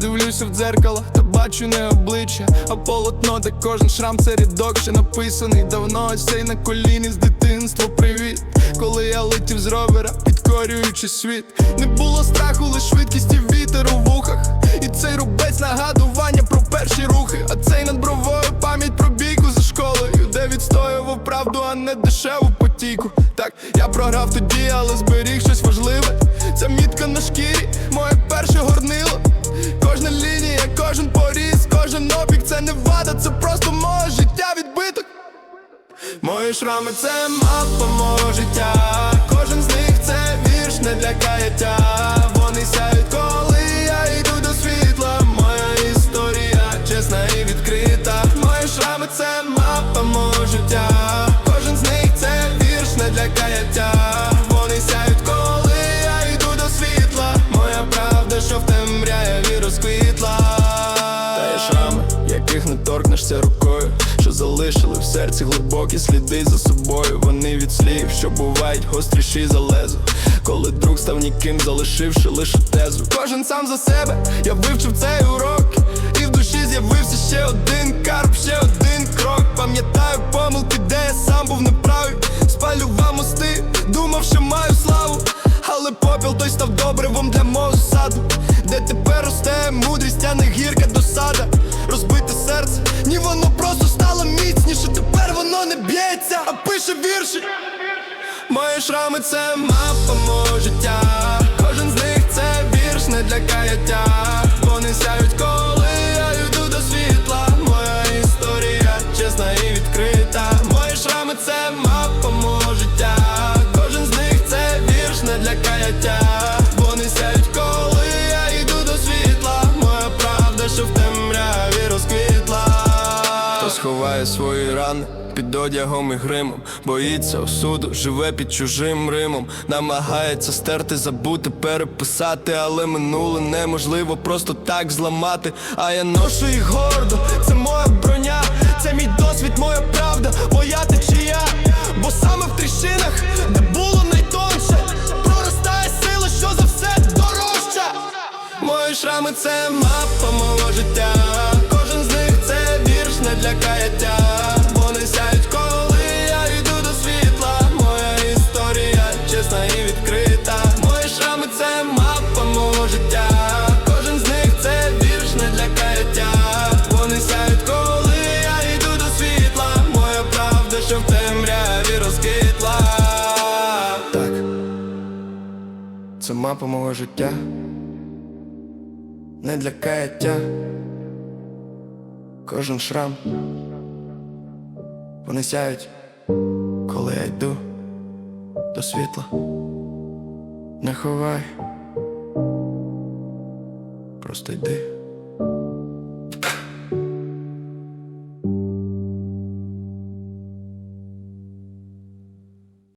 Дивлюся в дзеркало та бачу не обличчя, а полотно, де кожен шрам це рядок, ще написаний давно, ось цей на коліні з дитинства. Привіт, коли я летів з ровера, підкорюючи світ. Не було страху, лиш швидкість і вітер у вухах. І цей рубець нагадування про перші рухи. А цей над бровою пам'ять про бійку за школою, де відстоював правду, а не дешеву потіку. Так, я програв тоді, але зберіг не вада, це просто моє життя відбиток. Мої шрами це мапа мого життя. Кожен з них це вірш не для каяття. Вони сяють, яких не торкнешся рукою, що залишили в серці глибокі сліди за собою. Вони від слів, що бувають гостріші за лезо. Коли друг став ніким, залишивши лише тезу. Кожен сам за себе, я вивчив цей урок. І в душі з'явився ще один карп, ще один крок. Пам'ятаю помилки, де я сам був неправий. Спалював мости, думав, що маю славу. Але попіл той став добривом для мого вірші. Мої шрами це мапа мого життя. Кожен з них це вірш не для каяття. Вони сяють, коли я йду до світла. Моя історія чесна і відкрита. Мої шрами це мапа мого життя. Кожен з них це вірш не для каяття. Ховає свої рани під одягом і гримом, боїться осуду, живе під чужим римом, намагається стерти, забути, переписати, але минуле неможливо просто так зламати. А я ношу їх гордо, це моя броня, це мій досвід, моя правда, моя течія. Бо саме в тріщинах, де було найтонше, проростає сила, що за все дорожча. Мої шрами це мапа мого життя. Для каяття. Вони сяють, коли я йду до світла. Моя історія чесна і відкрита. Мої шрами це мапа мого життя. Кожен з них це вірш не для каяття. Вони сяють, коли я йду до світла. Моя правда, що в темряві розквітла. Так, це мапа мого життя не для каяття, кожен шрам. Вони сяють, коли я йду до світла. Не ховай, просто йди.